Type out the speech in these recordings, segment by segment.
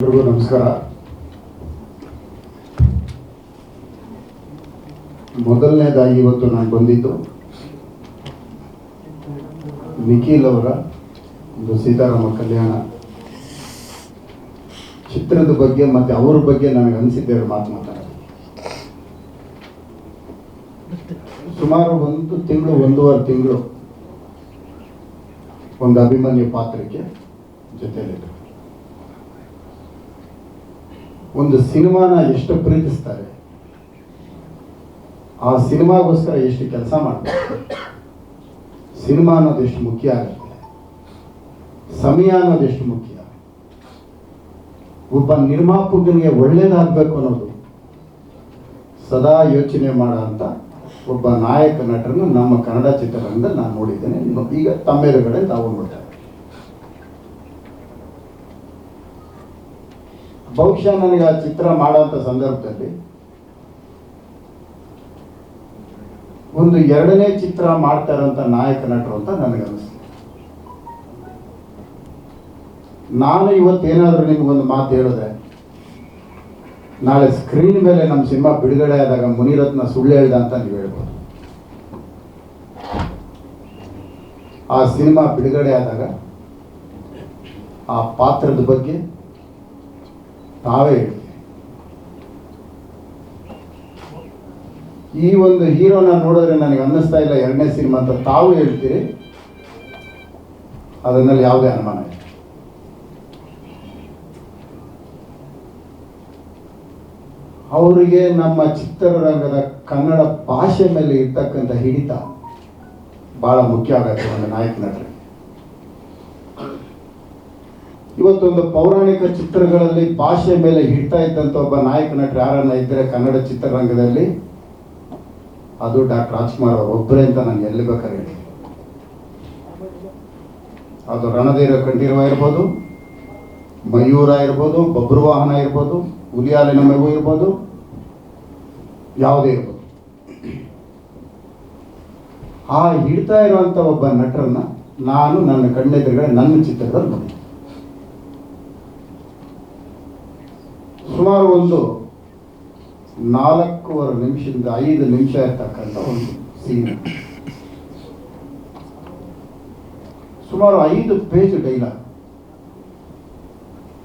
ನಮಸ್ಕಾರ. ಮೊದಲನೇದಾಗಿ ಇವತ್ತು ನಾನು ಬಂದಿದ್ದು ನಿಖಿಲ್ ಅವರ ಒಂದು ಸೀತಾರಾಮ ಕಲ್ಯಾಣ ಚಿತ್ರದ ಬಗ್ಗೆ ಮತ್ತೆ ಅವ್ರ ಬಗ್ಗೆ ನನಗೆ ಅನಿಸಿದ್ದೇವೆ ಮಾತು ಮಾತಾಡೋದು. ಸುಮಾರು ಒಂದು ತಿಂಗಳು, ಒಂದೂವರೆ ತಿಂಗಳು ಒಂದು ಅಭಿಮನ್ಯು ಪಾತ್ರಕ್ಕೆ ಜೊತೆಯಲ್ಲಿದ್ದರು ಒಂದು ಸಿನಿಮಾನ ಎಷ್ಟು ಪ್ರೀತಿಸ್ತಾರೆ? ಆ ಸಿನಿಮಾಗೋಸ್ಕರ ಎಷ್ಟು ಕೆಲಸ ಮಾಡ್ತಾರೆ? ಸಿನಿಮಾ ಅನ್ನೋದು ಎಷ್ಟು ಮುಖ್ಯ ಆಗುತ್ತೆ? ಸಮಯ ಅನ್ನೋದು ಎಷ್ಟು ಮುಖ್ಯ? ಒಬ್ಬ ನಿರ್ಮಾಪಕನಿಗೆ ಒಳ್ಳೇದಾಗಬೇಕು ಅನ್ನೋದು ಸದಾ ಯೋಚನೆ ಮಾಡೋ ಅಂತ ಒಬ್ಬ ನಾಯಕ, ನಟರನ್ನು ನಮ್ಮ ಕನ್ನಡ ಚಿತ್ರರಂಗದಲ್ಲಿ ನಾನು ನೋಡಿದ್ದೇನೆ. ಈಗ ತಮ್ಮೆದುರುಗಡೆ ತಾವು ನೋಡ್ತಾರೆ. ಬಹುಶಃ ನನಗೆ ಆ ಚಿತ್ರ ಮಾಡೋಂಥ ಸಂದರ್ಭದಲ್ಲಿ ಒಂದು ಎರಡನೇ ಚಿತ್ರ ಮಾಡ್ತಾರಂತ ನಾಯಕ ನಟರು ಅಂತ ನನಗೆ ಅನಿಸ್ತು. ನಾನು ಇವತ್ತೇನಾದ್ರೂ ನಿಮ್ಗೊಂದು ಮಾತು ಹೇಳಿದ್ರೆ, ನಾಳೆ ಸ್ಕ್ರೀನ್ ಮೇಲೆ ನಮ್ಮ ಸಿನಿಮಾ ಬಿಡುಗಡೆ ಆದಾಗ ಮುನಿರತ್ನ ಸುಳ್ಳು ಹೇಳ್ದ ಅಂತ ನೀವು ಹೇಳ್ಬೋದು. ಆ ಸಿನಿಮಾ ಬಿಡುಗಡೆ ಆದಾಗ ಆ ಪಾತ್ರದ ಬಗ್ಗೆ ತಾವೇ ಹೇಳ್ತೀವಿ ಈ ಒಂದು ಹೀರೋನ ನೋಡಿದ್ರೆ ನನಗೆ ಅನ್ನಿಸ್ತಾ ಇಲ್ಲ, ಎರಡನೇ ಸಿನಿಮಾ ಅಂತ ತಾವು ಹೇಳ್ತೀರಿ. ಅದನ್ನಲ್ಲಿ ಯಾವುದೇ ಅನುಮಾನ ಇಲ್ಲ. ಅವರಿಗೆ ನಮ್ಮ ಚಿತ್ರರಂಗದ ಕನ್ನಡ ಭಾಷೆ ಮೇಲೆ ಇರ್ತಕ್ಕಂಥ ಹಿಡಿತ ಬಹಳ ಮುಖ್ಯ ಆಗತ್ತೆ ಒಂದು ನಾಯಕ ನಟರಿಗೆ ಇವತ್ತೊಂದು ಪೌರಾಣಿಕ ಚಿತ್ರಗಳಲ್ಲಿ ಭಾಷೆ ಮೇಲೆ ಹಿಡ್ತಾ ಇದ್ದಂಥ ಒಬ್ಬ ನಾಯಕ ನಟರು ಯಾರನ್ನ ಇದ್ದರೆ ಕನ್ನಡ ಚಿತ್ರರಂಗದಲ್ಲಿ? ಅದು ಡಾಕ್ಟರ್ ರಾಜ್ಕುಮಾರ್ ಅವರು. ಒಬ್ಬರೇ ಅಂತ ನಾನು ಎಲ್ಲಿ ಬೇಕಾದ್ರೆ ಹೇಳಿ. ಅದು ರಣಧೀರ ಕಂಠೀರವ ಇರ್ಬೋದು, ಮಯೂರ ಇರ್ಬೋದು, ಬಬ್ರು ವಾಹನ ಇರ್ಬೋದು, ಹುಲಿಯಾಲಿನ ಮಗು ಇರ್ಬೋದು, ಯಾವುದೇ ಇರ್ಬೋದು. ಆ ಹಿಡ್ತಾ ಇರುವಂಥ ಒಬ್ಬ ನಟರನ್ನ ನಾನು ನನ್ನ ಕಣ್ಣೆದುರುಗಡೆ ನನ್ನ ಚಿತ್ರದಲ್ಲಿ ನೋಡಿದೆ ಸುಮಾರು ಒಂದು ನಾಲ್ಕೂವರೆ ನಿಮಿಷದಿಂದ ಐದು ನಿಮಿಷ ಇರ್ತಕ್ಕಂಥ ಒಂದು ಸೀನ್ ಸುಮಾರು ಐದು ಪೇಜ್ ಡೈಲಾಗ್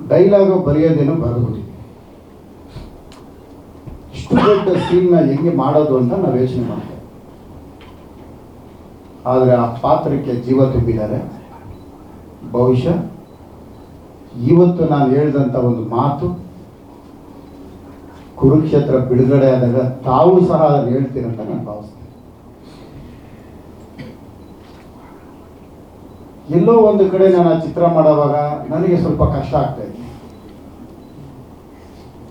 ಡೈಲಾಗ್ ಬರೆಯೋದೇನೋ ಬರೆದ್ಬಿಟ್ಟಿದೆ ಇಷ್ಟು ದೊಡ್ಡ ಸೀನ್ನ ಹೆಂಗೆ ಮಾಡೋದು ಅಂತ ನಾವು ಯೋಚನೆ ಮಾಡ್ತೇವೆ. ಆದರೆ ಆ ಪಾತ್ರಕ್ಕೆ ಜೀವ ತುಂಬಿದ್ದಾರೆ. ಬಹುಶಃ ಇವತ್ತು ನಾನು ಹೇಳಿದಂಥ ಒಂದು ಮಾತು ಕುರುಕ್ಷೇತ್ರ ಬಿಡುಗಡೆ ಆದಾಗ ತಾವು ಸಹ ಹೇಳ್ತೀರಂತ ನಾನು ಭಾವಿಸ್ತೇನೆ. ಎಲ್ಲೋ ಒಂದು ಕಡೆ ನಾನು ಆ ಚಿತ್ರ ಮಾಡುವಾಗ ನನಗೆ ಸ್ವಲ್ಪ ಕಷ್ಟ ಆಗ್ತಾ ಇದೆ.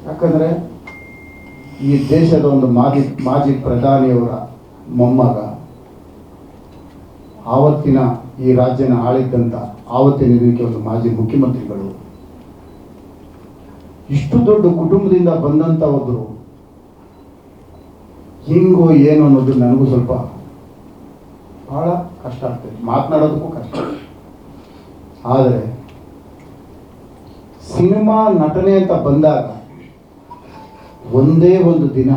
ಯಾಕಂದ್ರೆ ಈ ದೇಶದ ಒಂದು ಮಾಜಿ ಮಾಜಿ ಪ್ರಧಾನಿಯವರ ಮೊಮ್ಮಗ ಆವತ್ತಿನ ಈ ರಾಜ್ಯನ ಆಳಿದ್ದಂಥ ಆವತ್ತಿನ ಇದಕ್ಕೆ ಒಂದು ಮಾಜಿ ಮುಖ್ಯಮಂತ್ರಿಗಳು ಇಷ್ಟು ದೊಡ್ಡ ಕುಟುಂಬದಿಂದ ಬಂದಂತ ಒಬ್ಬರು ಹಿಂಗೋ ಏನು ಅನ್ನೋದು ನನಗೂ ಸ್ವಲ್ಪ ಬಹಳ ಕಷ್ಟ ಆಗ್ತದೆ ಮಾತನಾಡೋದಕ್ಕೂ ಕಷ್ಟ. ಆದರೆ ಸಿನಿಮಾ ನಟನೆ ಅಂತ ಬಂದಾಗ ಒಂದೇ ಒಂದು ದಿನ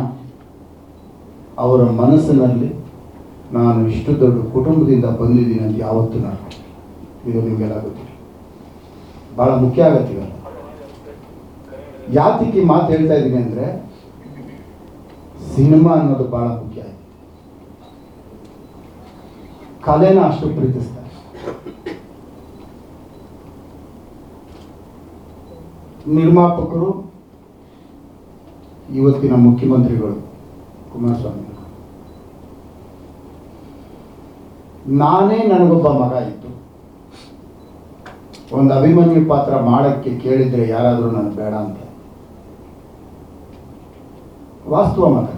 ಅವರ ಮನಸ್ಸಿನಲ್ಲಿ ನಾನು ಇಷ್ಟು ದೊಡ್ಡ ಕುಟುಂಬದಿಂದ ಬಂದಿದ್ದೀನಿ ಅಂತ ಯಾವತ್ತೂ ನಾನು ಇದು ನಿಮಗೆಲ್ಲ ಗೊತ್ತಿಲ್ಲ. ಬಹಳ ಮುಖ್ಯ ಆಗತ್ತೆ ಈ ಮಾತು ಹೇಳ್ತಾ ಇದ್ದೀನಿ ಅಂದ್ರೆ ಸಿನಿಮಾ ಅನ್ನೋದು ಬಹಳ ಮುಖ್ಯ. ಆಯ್ತು ಕಲೆನ ಅಷ್ಟು ಪ್ರೀತಿಸ್ತಾರೆ. ನಿರ್ಮಾಪಕರು, ಇವತ್ತಿನ ಮುಖ್ಯಮಂತ್ರಿಗಳು, ಕುಮಾರಸ್ವಾಮಿ. ನಾನೇ ನನಗೊಬ್ಬ ಮಗ ಇತ್ತು ಒಂದು ಅಭಿಮನ್ಯು ಪಾತ್ರ ಮಾಡಕ್ಕೆ ಕೇಳಿದ್ರೆ ಯಾರಾದರೂ ನನಗೆ ಬೇಡ ಅಂತ. ವಾಸ್ತವ ಮಾತ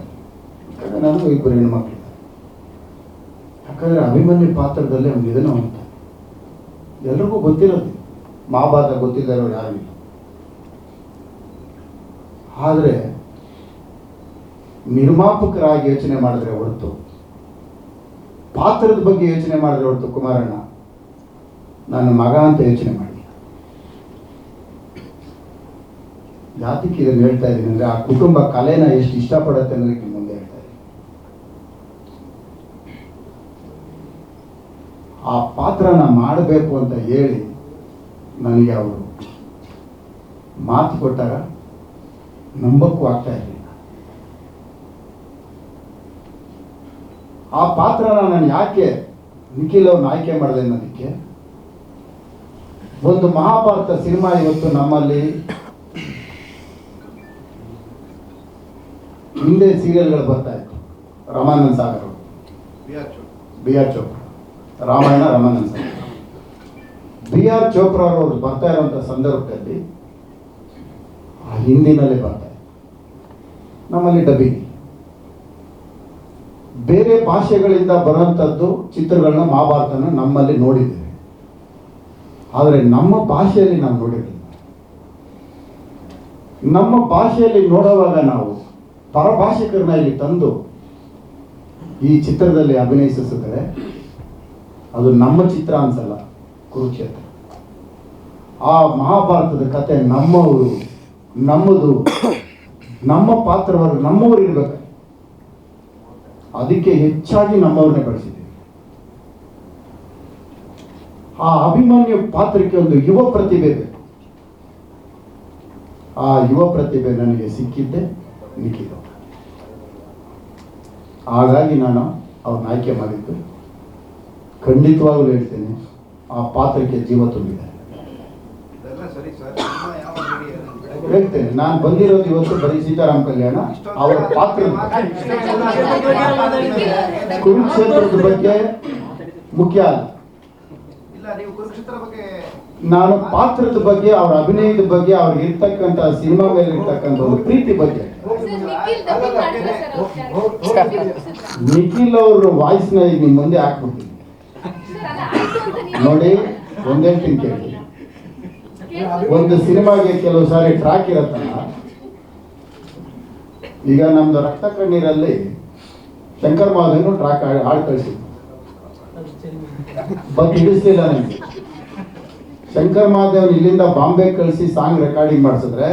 ಯಾಕಂದ್ರೆ ನನಗೂ ಇಬ್ಬರು ಹೆಣ್ಮಕ್ಳು. ಯಾಕಂದ್ರೆ ಅಭಿಮನ್ಯು ಪಾತ್ರದಲ್ಲಿ ಒಂದು ಇದನ್ನು ಅಂತ ಎಲ್ರಿಗೂ ಗೊತ್ತಿರೋದು ಮಹಾಭಾರತ ಗೊತ್ತಿದ್ದಾರೆ ಯಾರಿಲ್ಲ ಆದರೆ ನಿರ್ಮಾಪಕರಾಗಿ ಯೋಚನೆ ಮಾಡಿದ್ರೆ ಹೊರತು, ಪಾತ್ರದ ಬಗ್ಗೆ ಯೋಚನೆ ಮಾಡಿದ್ರೆ ಹೊರತು ಕುಮಾರಣ್ಣ, ನನ್ನ ಮಗ ಅಂತ ಯೋಚನೆ ಮಾಡಿ ಯಾತಕ್ಕೆ ಇದನ್ನು ಹೇಳ್ತಾ ಇದ್ದೀನಿ ಅಂದ್ರೆ ಆ ಕುಟುಂಬ ಕಲೆನ ಎಷ್ಟು ಇಷ್ಟಪಡುತ್ತೆ ಅನ್ನೋದಕ್ಕೆ ಮುಂದೆ ಹೇಳ್ತಾ ಇದ್ದೀನಿ. ಆ ಪಾತ್ರನ ಮಾಡಬೇಕು ಅಂತ ಹೇಳಿ ನನಗೆ ಅವರು ಮಾತು ಕೊಟ್ಟಾಗ ನಂಬಕ್ಕೂ ಆಗ್ತಾ ಇರಲಿಲ್ಲ. ಆ ಪಾತ್ರನ ನಾನು ಯಾಕೆ ನಿಖಿಲ್ ಅವ್ರನ್ನ ಆಯ್ಕೆ ಮಾಡಿದೆ ಅನ್ನೋದಕ್ಕೆ, ಒಂದು ಮಹಾಭಾರತ ಸಿನಿಮಾ ಇವತ್ತು ನಮ್ಮಲ್ಲಿ ಹಿಂದೆ ಸೀರಿಯಲ್ಗಳು ಬರ್ತಾ ಇತ್ತು. ರಮಾನಂದ್ ಸಾಗರ್. ಅವರು B R Chopra. Ramayana Ramanand Sagar. B R Chopra ಅವರು ಬರ್ತಾ ಇರುವಂತ ಸಂದರ್ಭದಲ್ಲಿ ಆ ಹಿಂದಿನಲ್ಲೇ ಬರ್ತಾ ಇತ್ತು. ನಮ್ಮಲ್ಲಿ ಡಬ್ಬಿ. ಬೇರೆ ಭಾಷೆಗಳಿಂದ ಬರುವಂಥದ್ದು ಚಿತ್ರಗಳನ್ನ ಮಹಾಭಾರತನ ನಮ್ಮಲ್ಲಿ ನೋಡಿದ್ದೇವೆ. ಆದರೆ ನಮ್ಮ ಭಾಷೆಯಲ್ಲಿ ನಾವು ನೋಡಿರಲಿಲ್ಲ. ನಮ್ಮ ಭಾಷೆಯಲ್ಲಿ ನೋಡುವಾಗ ನಾವು ಪರಭಾಷಿಕರನ್ನ ಇಲ್ಲಿ ತಂದು ಈ ಚಿತ್ರದಲ್ಲಿ ಅಭಿನಯಿಸಿದರೆ ಅದು ನಮ್ಮ ಚಿತ್ರ ಅನ್ಸಲ್ಲ, ಕುರುಕ್ಷೇತ್ರ. ಆ ಮಹಾಭಾರತದ ಕತೆ ನಮ್ಮವರು, ನಮ್ಮದು, ನಮ್ಮ ಪಾತ್ರವರು ನಮ್ಮವರು ಇರ್ಬೇಕು. ಅದಕ್ಕೆ ಹೆಚ್ಚಾಗಿ ನಮ್ಮವ್ರನ್ನೇ ಬಳಸಿದ್ದೀವಿ. ಆ ಅಭಿಮಾನ್ಯ ಪಾತ್ರಕ್ಕೆ ಒಂದು ಯುವ ಪ್ರತಿಭೆ ಬೇಕು ಆ ಯುವ ಪ್ರತಿಭೆ ನನಗೆ ಸಿಕ್ಕಿದ್ದೆ. ನಿಖಿಲ್ ಅವ್ರು. ಹಾಗಾಗಿ ನಾನು ಅವ್ರನ್ನ ಆಯ್ಕೆ ಮಾಡಿದ್ದು ಖಂಡಿತವಾಗ್ಲೂ ಹೇಳ್ತೇನೆ ಆ ಪಾತ್ರಕ್ಕೆ ಜೀವ ತುಂಬಿದೆ. ಹೇಳ್ತೇನೆ ನಾನು ಬಂದಿರೋದು ಇವತ್ತು ಬರೀ ಸೀತಾರಾಮ್ ಕಲ್ಯಾಣ ಅವರ ಪಾತ್ರ ಕುರುಕ್ಷೇತ್ರದ ಬಗ್ಗೆ ಮುಖ್ಯ ಅಲ್ಲ. ನಾನು ಪಾತ್ರದ ಬಗ್ಗೆ ಅವ್ರ ಅಭಿನಯದ ಬಗ್ಗೆ ಅವ್ರಿಗೆ ಇರ್ತಕ್ಕಂತ ಸಿನಿಮಾ ಮೇಲೆ ಇರ್ತಕ್ಕಂಥ ಒಂದು ಪ್ರೀತಿ ಬಗ್ಗೆ. ನಿಖಿಲ್ ಅವ್ರ ವಾಯ್ಸ್ನ ಈಗ ನಿಮ್ ಮುಂದೆ ಹಾಕ್ಬಿಡ್ತೀನಿ ನೋಡಿ ಒಂದೇ ಕೇಳಿ. ಒಂದು ಸಿನಿಮಾಗೆ ಕೆಲವು ಸಾರಿ ಟ್ರ್ಯಾಕ್ ಇರತ್ತಲ್ಲ? ಈಗ ನಮ್ದು ರಕ್ತ ಕಣ್ಣೀರಲ್ಲಿ ಶಂಕರ್ ಮಾಧವನು ಟ್ರ್ಯಾಕ್ ಹಾಡು ಕಳಿಸಿದ್ರು ಬಟ್ ಹಿಡಿಸ್ಲಿಲ್ಲ ನನಗೆ ಶಂಕರ್ ಮಹಾದೇವನ್ ಇಲ್ಲಿಂದ ಬಾಂಬೆ ಕಳಿಸಿ ಸಾಂಗ್ ರೆಕಾರ್ಡಿಂಗ್ ಮಾಡಿಸಿದ್ರೆ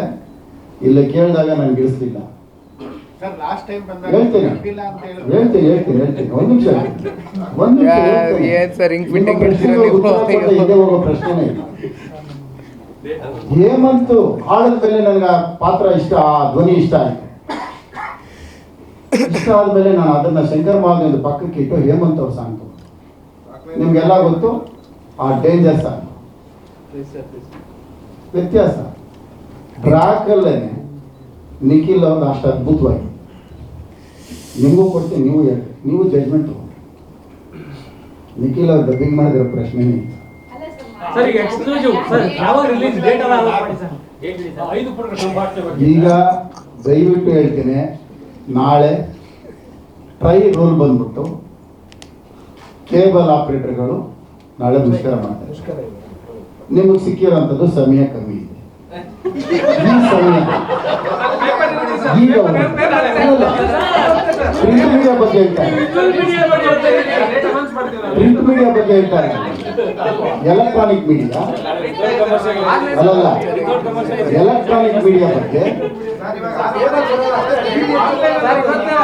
ಇಲ್ಲಿ ಕೇಳಿದಾಗ ನಾನು ಬಂದಾಗ ಹೇಳ್ತೀನಿ. ಹೇಳ್ತೀನಿ ಹೇಳ್ತೀನಿ ನಿಮಿಷ ಒಂದು ನಿಮಿಷ ಹೋಗೋ ಪ್ರಶ್ನೆನೇ ಇಲ್ಲ. ಹೇಮಂತ್ ಹಾಡದ ಮೇಲೆ ನನಗೆ ಆ ಪಾತ್ರ ಇಷ್ಟ ಆ ಧ್ವನಿ ಇಷ್ಟ ಆಯ್ತು. ಇಷ್ಟ ಆದ್ಮೇಲೆ ನಾನು ಅದನ್ನ ಶಂಕರ್ ಮಹಾದೇವ್ ಪಕ್ಕಕ್ಕೆ ಇಟ್ಟು ಹೇಮಂತ್ ಅವ್ರ ಸಾಂಗ್ ನಿಮ್ಗೆಲ್ಲ ಗೊತ್ತು? ಆ ಡೇಂಜರ್ ಸಾಂಗ್ ವ್ಯತ್ಯಾಸ. ಟ್ರ್ಯಾಕಲ್ಲೇನೆ ನಿಖಿಲ್ ಅವ್ರದ್ದು ಅಷ್ಟು ಅದ್ಭುತವಾಗಿ. ನಿಮಗೂ ಕೊಡ್ತೀನಿ ನೀವು ಹೇಳಿ ನೀವು ಜಡ್ಜ್ಮೆಂಟ್ ನಿಖಿಲ್ ಅವ್ರು ಡಬ್ಬಿಂಗ್ ಮಾಡಿದಿರೋ ಪ್ರಶ್ನೆ ಈಗ ಎಕ್ಸ್ಕ್ಲೂಸಿವ್ ಸರ್ ಯಾವಾಗ ರಿಲೀಸ್ ಡೇಟ್ ಎಲ್ಲ ಮಾಡಿ ಸರ್? ಐದು ಪುಟಗಳ ಸಂಭಾಷಣೆ ಈಗ ದಯವಿಟ್ಟು ಹೇಳ್ತೀನಿ ನಾಳೆ ಟ್ರೈ ರೂಲ್ ಬಂದ್ಬಿಟ್ಟು ಕೇಬಲ್ ಆಪರೇಟರ್ಗಳು ನಾಳೆ ಮುಷ್ಕರ ಮಾಡ್ತಾರೆ. ನಿಮಗೆ ಸಿಕ್ಕಿರೋಂಥದ್ದು ಸಮಯ ಕಮ್ಮಿ ಇದೆ. ಈ ಸಮಯ. ಪ್ರಿಂಟ್ ಮೀಡಿಯಾ ಬಗ್ಗೆ ಹೇಳ್ತಾರೆ ಪ್ರಿಂಟ್ ಮೀಡಿಯಾ ಬಗ್ಗೆ ಹೇಳ್ತಾರೆ ಎಲೆಕ್ಟ್ರಾನಿಕ್ ಮೀಡಿಯಾ ಅಲ್ಲಲ್ಲ. ಎಲೆಕ್ಟ್ರಾನಿಕ್ ಮೀಡಿಯಾ ಬಗ್ಗೆ.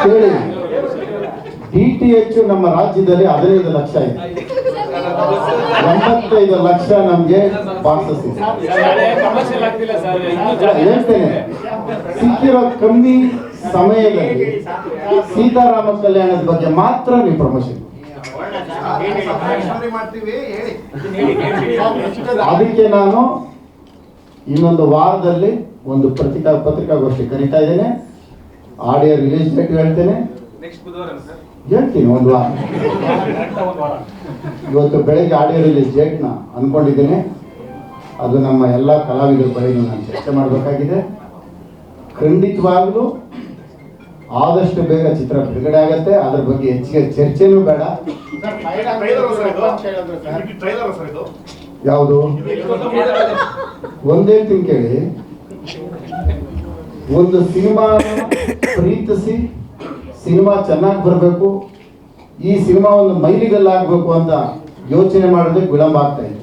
ಕೇಳಿ. ಡಿ ಟಿ ಎಚ್ ನಮ್ಮ ರಾಜ್ಯದಲ್ಲಿ ಹದಿನೈದು ಲಕ್ಷ ಇದೆ. ಎಂಬತ್ತೈದು ಲಕ್ಷ ನಮ್ಗೆ ಬಾಕ್ಸಸ್ ಹೇಳ್ತೇನೆ. ಸಿಕ್ಕಿರೋ ಕಮ್ಮಿ ಸಮಯದಲ್ಲಿ ಸೀತಾರಾಮ ಕಲ್ಯಾಣದ ಬಗ್ಗೆ ಮಾತ್ರ ನೀವು ಪ್ರಮೋಷನ್ ಅದಕ್ಕೆ ನಾನು ಇನ್ನೊಂದು ವಾರದಲ್ಲಿ ಒಂದು ಪತ್ರಿಕಾ ಪತ್ರಿಕಾಗೋಷ್ಠಿ ಕರೀತಾ ಇದ್ದೇನೆ. ಆಡಿಯೋ ರಿಲೀಸ್ ಡೇಟ್ ಹೇಳ್ತೇನೆ. ಹೇಳ್ತೀನಿ ಒಂದು ವಾರ. ಇವತ್ತು ಬೆಳಗ್ಗೆ ಆಡಿಯೋ ರಿಲೀಸ್ ಡೇಟ್ನ ಅನ್ಕೊಂಡಿದ್ದೇನೆ. ಅದು ನಮ್ಮ ಎಲ್ಲ ಕಲಾವಿದರ ಬಳಿಗೂ ನಾನು ಚರ್ಚೆ ಮಾಡಬೇಕಾಗಿದೆ. ಖಂಡಿತವಾಗ್ಲೂ ಆದಷ್ಟು ಬೇಗ ಚಿತ್ರ ಬಿಡುಗಡೆ ಆಗತ್ತೆ. ಅದ್ರ ಬಗ್ಗೆ ಹೆಚ್ಚಿಗೆ ಚರ್ಚೆನೂ ಬೇಡ. ಯಾವುದು? ಒಂದೇ ತಿಂಗ್ ಕೇಳಿ. ಒಂದು ಸಿನಿಮಾ ಪ್ರೀತಿಸಿ ಸಿನಿಮಾ ಚೆನ್ನಾಗಿ ಬರಬೇಕು, ಈ ಸಿನಿಮಾ ಒಂದು ಮೈಲಿಗಲ್ಲಾಗಬೇಕು ಅಂತ ಯೋಚನೆ ಮಾಡೋದಕ್ಕೆ ವಿಳಂಬ ಆಗ್ತಾ ಇದೆ.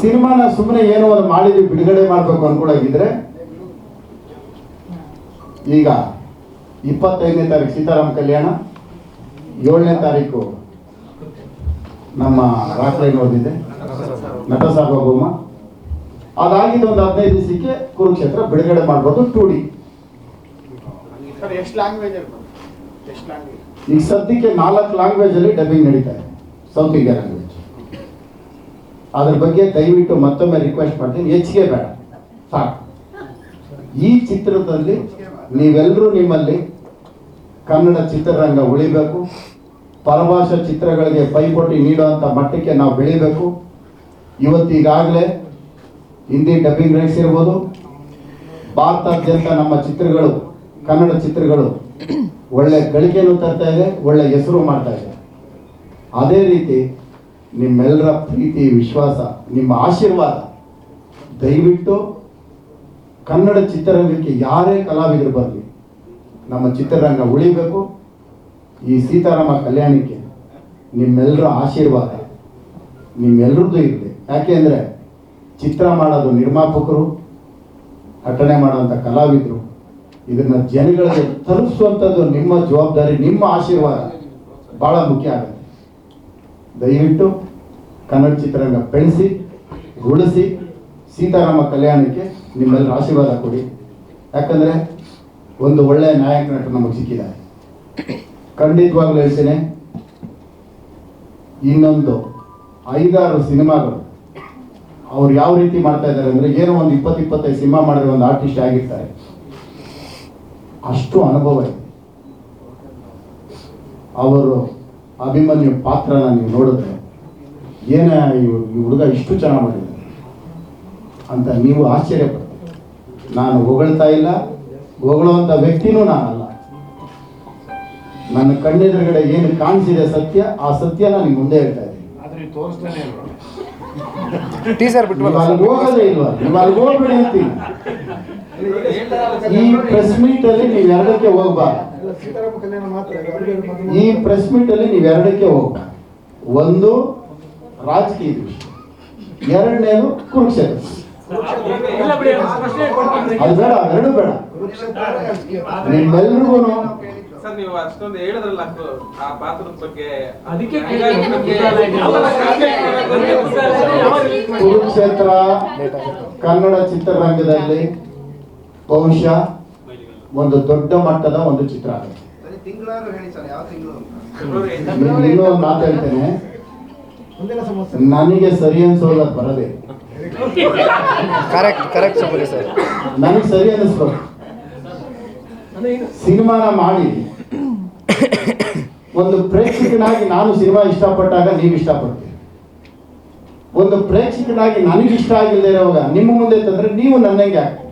ಸಿನಿಮಾನ ಸುಮ್ಮನೆ ಏನೋ ಒಂದು ಮಾಡಿದ್ವಿ ಬಿಡುಗಡೆ ಮಾಡಬೇಕು ಅನ್ಕೊಳಗಿದ್ರೆ, ಈಗ ಇಪ್ಪತ್ತೈದನೇ ತಾರೀಕು ಸೀತಾರಾಮ ಕಲ್ಯಾಣ, ಏಳನೇ ತಾರೀಕು ನಮ್ಮ ರಾಕ್ಲೈನ್ ನೋಡಿದೆ ನಟ ಸಾರ್ವಭೌಮ. ಅದಾಗಿದ್ದು ಒಂದು ಹದಿನೈದು ದಿವಸಕ್ಕೆ ಕುರುಕ್ಷೇತ್ರ ಬಿಡುಗಡೆ ಮಾಡ್ಬೋದು ಟೂ ಈಗ ಸದ್ಯಕ್ಕೆ ನಾಲ್ಕು ಲ್ಯಾಂಗ್ವೇಜ್ ಅಲ್ಲಿ ಡಬ್ಬಿಂಗ್ ನಡೀತಾ ಇದೆ. ಸೌತ್ ಇಂಡಿಯಾ ಲ್ಯಾಂಗ್ವೇಜ್ ಅದ್ರ ಬಗ್ಗೆ ದಯವಿಟ್ಟು ಮತ್ತೊಮ್ಮೆ ರಿಕ್ವೆಸ್ಟ್ ಮಾಡ್ತೀನಿ. ಹೆಚ್ಚಿಗೆ ಬೇಡ. ಸಾಕು. ಈ ಚಿತ್ರದಲ್ಲಿ ನೀವೆಲ್ಲರೂ ನಿಮ್ಮಲ್ಲಿ ಕನ್ನಡ ಚಿತ್ರರಂಗ ಉಳಿಬೇಕು. ಪರಭಾಷಾ ಚಿತ್ರಗಳಿಗೆ ಪೈಪೋಟಿ ನೀಡುವಂಥ ಮಟ್ಟಕ್ಕೆ ನಾವು ಬೆಳಿಬೇಕು. ಇವತ್ತೀಗಾಗಲೇ ಹಿಂದಿ ಡಬ್ಬಿಂಗ್ ರೈಟ್ಸ್ ಇರ್ಬೋದು. ಭಾರತಾದ್ಯಂತ ನಮ್ಮ ಚಿತ್ರಗಳು ಕನ್ನಡ ಚಿತ್ರಗಳು ಒಳ್ಳೆ ಗಳಿಕೆಯನ್ನು ತರ್ತಾ ಇದೆ, ಒಳ್ಳೆ ಹೆಸರು ಮಾಡ್ತಾ ಇದೆ. ಅದೇ ರೀತಿ ನಿಮ್ಮೆಲ್ಲರ ಪ್ರೀತಿ, ವಿಶ್ವಾಸ, ನಿಮ್ಮ ಆಶೀರ್ವಾದ ದಯವಿಟ್ಟು ಕನ್ನಡ ಚಿತ್ರರಂಗಕ್ಕೆ ಯಾರೇ ಕಲಾವಿದರು ಬರಲಿ, ನಮ್ಮ ಚಿತ್ರರಂಗ ಉಳಿಬೇಕು. ಈ ಸೀತಾರಾಮ ಕಲ್ಯಾಣಕ್ಕೆ ನಿಮ್ಮೆಲ್ಲರ ಆಶೀರ್ವಾದ, ನಿಮ್ಮೆಲ್ಲರದ್ದು ಇರಲಿ ಯಾಕೆಂದರೆ ಚಿತ್ರ ಮಾಡೋದು ನಿರ್ಮಾಪಕರು, ನಟನೆ ಮಾಡುವಂಥ ಕಲಾವಿದರು ಇದನ್ನ ಜನಗಳಿಗೆ ತಲುಪಿಸುವಂಥದ್ದು ನಿಮ್ಮ ಜವಾಬ್ದಾರಿ, ನಿಮ್ಮ ಆಶೀರ್ವಾದ ಬಹಳ ಮುಖ್ಯ ಆಗುತ್ತೆ. ದಯವಿಟ್ಟು ಕನ್ನಡ ಚಿತ್ರರಂಗ ಬೆಳೆಸಿ, ಉಳಿಸಿ, ಸೀತಾರಾಮ ಕಲ್ಯಾಣಕ್ಕೆ ನಿಮ್ಮೆಲ್ಲರ ಆಶೀರ್ವಾದ ಕೊಡಿ. ಯಾಕಂದರೆ ಒಂದು ಒಳ್ಳೆಯ ನಾಯಕ ನಟರು ನಮಗೆ ಸಿಕ್ಕಿದ್ದಾರೆ. ಖಂಡಿತವಾಗ್ಲೂ ಹೇಳ್ತೇನೆ, ಇನ್ನೊಂದು ಐದಾರು ಸಿನಿಮಾಗಳು ಅವ್ರು ಯಾವ ರೀತಿ ಮಾಡ್ತಾ ಇದ್ದಾರೆ ಅಂದರೆ ಏನೋ ಒಂದು ಇಪ್ಪತ್ತು ಇಪ್ಪತ್ತೈದು ಸಿನಿಮಾ ಮಾಡಿರೋ ಒಂದು ಆರ್ಟಿಸ್ಟ್ ಆಗಿರ್ತಾರೆ. ಅಷ್ಟು ಅನುಭವ ಇದೆ. ಅವರು ಅಭಿಮನ್ಯು ಪಾತ್ರನ ನೀವು ನೋಡಿದ್ರೆ ಏನ ಈ ಹುಡುಗ ಇಷ್ಟು ಚೆನ್ನಾಗಿ ಮಾಡಿದ್ದಾರೆ ಅಂತ ನೀವು ಆಶ್ಚರ್ಯ ಪಡ್ತೀರಿ. ನಾನು ಹೊಗಳ್ತಾ ಇಲ್ಲ ಹೊಗಳುವಂಥ ವ್ಯಕ್ತಿನೂ ನಾನಲ್ಲ. ನನ್ನ ಕಣ್ಣೆದುರುಗಡೆ ಏನು ಕಾಣಿಸಿದೆ ಸತ್ಯ ಆ ಸತ್ಯ ನಾನು ಮುಂದೆ ಹೇಳ್ತಾ ಇದ್ದೀನಿ. ಆದ್ರೆ ಇದು ತೋರಿಸ್ತಾನೆ ಇಲ್ವಾ? ಟೀಸರ್ ನೀವು ಅಲ್ಲಿಗೆ ಹೋಗೋದೇ ಇಲ್ವಾ? ನೀವು ಅಲ್ಲಿಗೆ ಹೋಗ್ಬೇಡಿ ಅಂತೀನಿ ಈ ಪ್ರೆಸ್ ಮೀಟ್ ಅಲ್ಲಿ ನೀವು ಎರಡಕ್ಕೆ ಹೋಗ್ಬಾರ್ದು ಈ ಪ್ರೆಸ್ ಮೀಟ್ ಅಲ್ಲಿ ನೀವು ಎರಡಕ್ಕೆ ಹೋಗ್ಬಾರ್ದು ಒಂದು ರಾಜಕೀಯ ದೃಷ್ಟಿ ಎರಡನೇದು ಕುರುಕ್ಷೇತ್ರ. ಅದು ಬೇಡ ಎರಡು ಬೇಡ. ನಿಮ್ಮೆಲ್ರಿಗೂ ಸರ್ ನೀವು ಅಷ್ಟೊಂದು ಹೇಳಿದ್ರಲ್ಲ ಆ ಪಾತ್ರದ ಬಗ್ಗೆ. ಅದಕ್ಕೆ ಹಂಗಾಗಿ ನಮ್ಗೆ ಯಾವಾಗ release ಮಾಡಿ? ಕುರುಕ್ಷೇತ್ರ ಕನ್ನಡ ಚಿತ್ರರಂಗದಲ್ಲಿ ಬಹುಶಃ ಒಂದು ದೊಡ್ಡ ಮಟ್ಟದ ಒಂದು ಚಿತ್ರ. ಆಗುತ್ತೆ ಸರಿ ಹೇಳಿ ಸರ್ ಯಾವ ತಿಂಗಳು ಫೆಬ್ರವರಿ ಐದು. ನಿಮ್ಗೆ ಇನ್ನೂ ಒಂದು ಮಾತು ಹೇಳ್ತೇನೆ. ಮುಂದಿನ ಸಮಸ್ಯೆ. ನನಗೆ ಸರಿ ಅನ್ಸೋಲ್ಲ ಬರದೆ. Correct correct sir. ನನಗೆ ಸರಿ ಅನ್ನಿಸ್ಬೇಕು? ಸಿನಿಮಾನ ಮಾಡಿ. ಒಂದು ಪ್ರೇಕ್ಷಕನಾಗಿ ನಾನು ಸಿನಿಮಾ ಇಷ್ಟಪಟ್ಟಾಗ ನೀವು ಇಷ್ಟಪಡ್ತೀರಿ. ಒಂದು ಪ್ರೇಕ್ಷಕನಾಗಿ ನನಗೆ ಇಷ್ಟ ಆಗಿಲ್ಲದೆ ಇರೋವಾಗ ನಿಮ್ಮ ಮುಂದೆ ತಂದ್ರೆ ನೀವು ನನ್ನಂಗೆ ಆಗ್ತೀರಿ.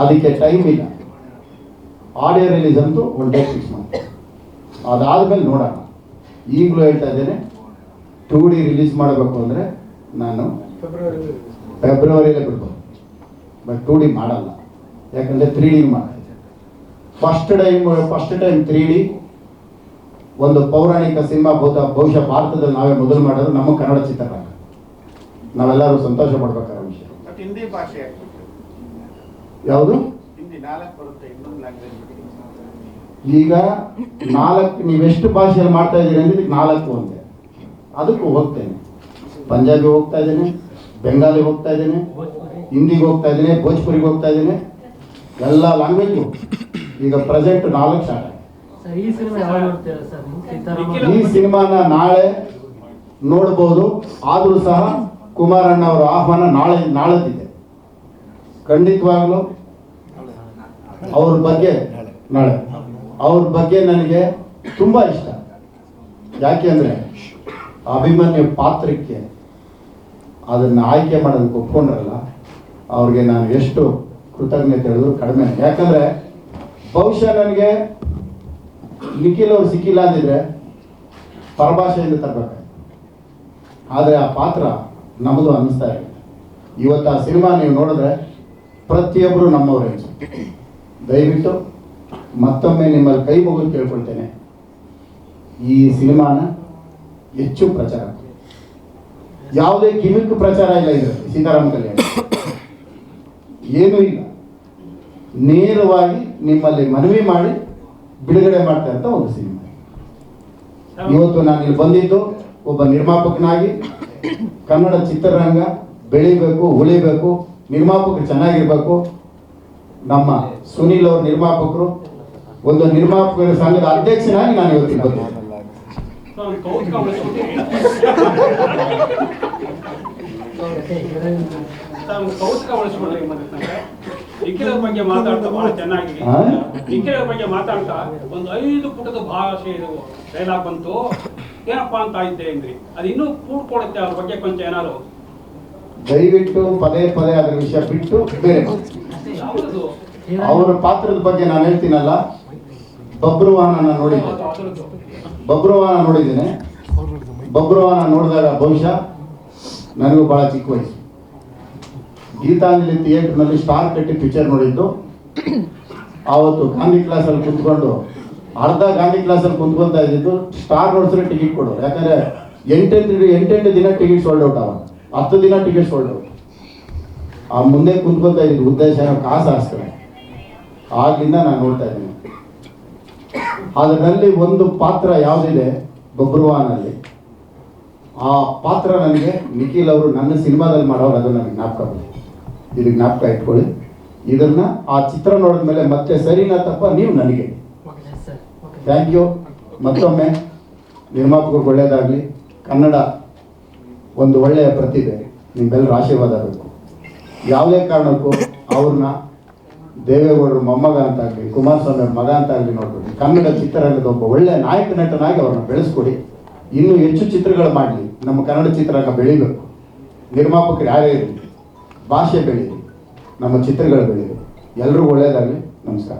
ಅದಕ್ಕೆ ಟೈಮ್ ಇಲ್ಲ. ಆಡಿಯೋ ರಿಲೀಸ್ ಅಂತೂ ಒಂದು ಡೇಟ್ ಫಿಕ್ಸ್ ಮಾಡಿ ಅದಾದ್ಮೇಲೆ ನೋಡೋಣ. ಈಗಲೂ ಹೇಳ್ತಾ ಇದ್ದೇನೆ ಟೂ ಡಿ ರಿಲೀಸ್ ಮಾಡಬೇಕು ಅಂದರೆ ನಾನು ಫೆಬ್ರವರಿ ಫೆಬ್ರವರಿಯಲ್ಲೇ ಬಿಡ್ಬೋದು. ಬಟ್ ಟೂ ಡಿ ಮಾಡಲ್ಲ. ಯಾಕಂದರೆ ತ್ರೀ ಡಿ ಮಾಡಿದೆ first time first time three D ಒಂದು ಪೌರಾಣಿಕ ಸಿನಿಮಾ ಬಹುತ ಬಹುಶಃ ಭಾರತದಲ್ಲಿ ನಾವೇ ಮೊದಲು ಮಾಡೋದು ನಮ್ಮ ಕನ್ನಡ ಚಿತ್ರರಂಗ. ನಾವೆಲ್ಲರೂ ಸಂತೋಷ ಪಡ್ಬೇಕಾದ ವಿಷಯ. ಹಿಂದಿ ಭಾಷೆ ಯಾವುದು? ಹಿಂದಿ ನಾಲ್ಕು ಬರುತ್ತೆ ಎಷ್ಟು ಲ್ಯಾಂಗ್ವೇಜ್ ಈಗ ನಾಲ್ಕು ನೀವೆಷ್ಟು ಭಾಷೆಯಲ್ಲಿ ಮಾಡ್ತಾ ಇದ್ದೀರಿ ಅಂದ್ರೆ ಇದಕ್ಕೆ ನಾಲ್ಕು ಒಂದೇ ಅದಕ್ಕೂ ಹೋಗ್ತೇನೆ. ಪಂಜಾಬಿ ಹೋಗ್ತಾ ಇದ್ದೇನೆ ಬೆಂಗಾಲಿ ಹೋಗ್ತಾ ಇದ್ದೇನೆ ಹಿಂದಿಗೆ ಹೋಗ್ತಾ ಇದ್ದೇನೆ ಭೋಜ್ಪುರಿಗೆ ಹೋಗ್ತಾ ಇದ್ದೇನೆ. ಎಲ್ಲ ಲ್ಯಾಂಗ್ವೇಜು ಈಗ ಪ್ರೆಸೆಂಟ್ ನಾಲ್ಕು ಆಗಿದೆ ಈ ಸಿನಿಮಾ ಯಾವಾಗ ನೋಡ್ತೀರಾ ಸರ್ ಈ ಸಿನಿಮಾನ ನಾಳೆ ನೋಡ್ಬೋದು. ಆದರೂ ಸಹ ಕುಮಾರಣ್ಣ ಅವರ ಆಹ್ವಾನ ನಾಳೆ ನಾಳೆದಿದೆ. ಖಂಡಿತವಾಗ್ಲೂ ಅವ್ರ ಬಗ್ಗೆ ನಾಳೆ. ಅವ್ರ ಬಗ್ಗೆ ನನಗೆ ತುಂಬ ಇಷ್ಟ. ಯಾಕೆಂದ್ರೆ ಅಭಿಮನ್ಯು ಪಾತ್ರಕ್ಕೆ ಅದನ್ನು ಆಯ್ಕೆ ಮಾಡೋದಕ್ಕೆ ಒಪ್ಕೊಂಡ್ರಲ್ಲ ಅವ್ರಿಗೆ ನಾನು ಎಷ್ಟು ಕೃತಜ್ಞತೆ ಹೇಳಿದ್ರು ಕಡಿಮೆ. ಯಾಕಂದ್ರೆ ಬಹುಶಃ ನನಗೆ ನಿಖಿಲ್ ಅವ್ರು ಸಿಕ್ಕಿಲ್ಲ ಅಂದಿದ್ರೆ ಪರಭಾಷೆಯಿಂದ ತರಬೇಕು ಆದರೆ ಆ ಪಾತ್ರ ನಮ್ಮದು ಅನ್ನಿಸ್ತಾ ಇದೆ ಇವತ್ತು ಆ ಸಿನಿಮಾ ನೀವು ನೋಡಿದ್ರೆ ಪ್ರತಿಯೊಬ್ಬರು ನಮ್ಮವರೇ ದಯವಿಟ್ಟು ಮತ್ತೊಮ್ಮೆ ನಿಮ್ಮಲ್ಲಿ ಕೈ ಮುಗಿದು ಕೇಳ್ಕೊಳ್ತೇನೆ. ಈ ಸಿನಿಮಾನ ಹೆಚ್ಚು ಪ್ರಚಾರ ಯಾವುದೇ ಗಿಮಿಕ್ ಪ್ರಚಾರ ಇಲ್ಲ ಇದರಲ್ಲಿ ಸೀತಾರಾಮ ಕಲ್ಯಾಣ. ಏನೂ ಇಲ್ಲ. ನೇರವಾಗಿ ನಿಮ್ಮಲ್ಲಿ ಮನವಿ ಮಾಡಿ ಬಿಡುಗಡೆ ಮಾಡ್ತಾ ಇರ್ತ ಒಂದು ಸಿನಿಮಾ. ಇವತ್ತು ನಾನು ಇಲ್ಲಿ ಬಂದಿದ್ದು ಒಬ್ಬ ನಿರ್ಮಾಪಕನಾಗಿ, ಕನ್ನಡ ಚಿತ್ರರಂಗ ಬೆಳಿಬೇಕು, ಉಳಿಬೇಕು, ನಿರ್ಮಾಪಕರು ಚೆನ್ನಾಗಿರ್ಬೇಕು ನಮ್ಮ ಸುನಿಲ್ ಅವ್ರ ನಿರ್ಮಾಪಕರು ಒಂದು ನಿರ್ಮಾಪಕರ ಸಂಘದ ಅಧ್ಯಕ್ಷನಾಗಿ ನಾನು ಇವತ್ತಿಗೆ ಬಂದಿದ್ದೆ ಬಗ್ಗೆ ಮಾತಾಡ್ತಾ ಬಹಳ ಚೆನ್ನಾಗಿ. ಹಾ? ನಿಖಿಲರ ಬಗ್ಗೆ ಮಾತಾಡ್ತಾ ಒಂದು ಐದು ಪುಟದ ಭಾಷೆ ಇದು ಡೈಲಾಗ್ ಬಂತು. ಏನಪ್ಪಾ ಅಂತ ಇದ್ದೆ ಅಂದ್ರಿ ಅದು ಇನ್ನೂ ಕೂಡ್ಕೊಡುತ್ತೆ ಅವ್ರ ಬಗ್ಗೆ ಕೊಂಚ ಏನಾದ್ರು ದಯವಿಟ್ಟು ಪದೇ ಪದೇ ಅದರ ವಿಷಯ ಬಿಟ್ಟು ಬೇರೆ. ಅವರ ಪಾತ್ರದ ಬಗ್ಗೆ ನಾನು ಹೇಳ್ತೀನಲ್ಲ ಬಬ್ರುವಾಹನ ನೋಡಿದ್ದೆ. ಬಬ್ರುವಾಹನ ನೋಡಿದ್ದೇನೆ. ಬಬ್ರುವಾಹನ ನೋಡಿದಾಗ ಬಹುಶಃ ನನಗೂ ಬಹಳ ಚಿಕ್ಕ ವಯಸ್ಸು. ಗೀತಾಂಜಲಿ ಥಿಯೇಟರ್ನಲ್ಲಿ ಸ್ಟಾರ್ ಕಟ್ಟಿ ಪಿಕ್ಚರ್ ನೋಡಿದ್ದು. ಆವತ್ತು ಗಾಂಧಿ ಕ್ಲಾಸಲ್ಲಿ ಕುತ್ಕೊಂಡು, ಅರ್ಧ ಗಾಂಧಿ ಕ್ಲಾಸಲ್ಲಿ ಕುತ್ಕೊಳ್ತಾ ಇದ್ದಿದ್ದು, ಸ್ಟಾರ್ ನೋಡಿಸ್ರೆ ಟಿಕೆಟ್ ಕೊಡು ಯಾಕಂದ್ರೆ ಎಂಟೆಂಟು ಎಂಟೆಂಟು ದಿನ ಟಿಕೆಟ್ ಸೋಲ್ಡ್ ಔಟ್ ಅವ ಹತ್ತು ದಿನ ಟಿಕೆಟ್ ಸೋಲ್ಡ್ ಔಟ್ ಆ ಮುಂದೆ ಕುಂತ್ಕೊತಾ ಇದ್ದೀನಿ ಉದ್ದೇಶ ಏನೋ ಕಾಸು ಹಾಸ್ತಾರೆ ಆಗ್ಲಿಂದ ನಾನು ನೋಡ್ತಾ ಇದ್ದೀನಿ. ಅದರಲ್ಲಿ ಒಂದು ಪಾತ್ರ ಯಾವುದಿದೆ? ಬಬ್ರುವಾನಲ್ಲಿ ಆ ಪಾತ್ರ ನನಗೆ ನಿಖಿಲ್ ಅವರು ನನ್ನ ಸಿನಿಮಾದಲ್ಲಿ ಮಾಡೋರು ಅದು ನನಗೆ ಜ್ಞಾಪಕ ಬಂತು ಇದು ಜ್ಞಾಪಕ ಇಟ್ಕೊಳ್ಳಿ. ಇದನ್ನ ಆ ಚಿತ್ರ ನೋಡಿದ ಮೇಲೆ ಮತ್ತೆ ಸರಿನಾ ತಪ್ಪ ನೀವು ನನಗೆ. ಥ್ಯಾಂಕ್ ಯು ಮತ್ತೊಮ್ಮೆ ನಿರ್ಮಾಪಕರು ಒಳ್ಳೆಯದಾಗಲಿ ಕನ್ನಡ ಒಂದು ಒಳ್ಳೆಯ ಪ್ರತಿಭೆ. ನಿಮ್ಮೆಲ್ಲರ ಆಶೀರ್ವಾದ ಬೇಕು. ಯಾವುದೇ ಕಾರಣಕ್ಕೂ ಅವ್ರನ್ನ ದೇವೇಗೌಡರು ಮೊಮ್ಮಗ ಅಂತ ಆಗಲಿ ಕುಮಾರಸ್ವಾಮಿ ಅವ್ರ ಮಗ ಅಂತ ಆಗಲಿ ನೋಡ್ಬೋದು ಕನ್ನಡ ಚಿತ್ರರಂಗದ ಒಬ್ಬ ಒಳ್ಳೆಯ ನಾಯಕ ನಟನಾಗಿ ಅವ್ರನ್ನ ಬೆಳೆಸ್ಕೊಡಿ. ಇನ್ನೂ ಹೆಚ್ಚು ಚಿತ್ರಗಳು ಮಾಡಲಿ. ನಮ್ಮ ಕನ್ನಡ ಚಿತ್ರರಂಗ ಬೆಳಿಬೇಕು. ನಿರ್ಮಾಪಕರು ಯಾರೇ ಇರಲಿ, ಭಾಷೆ ಬೆಳೀಲಿ, ನಮ್ಮ ಚಿತ್ರಗಳು ಬೆಳೀಲಿ. ಎಲ್ಲರೂ ಒಳ್ಳೆಯದಾಗಲಿ ನಮಸ್ಕಾರ.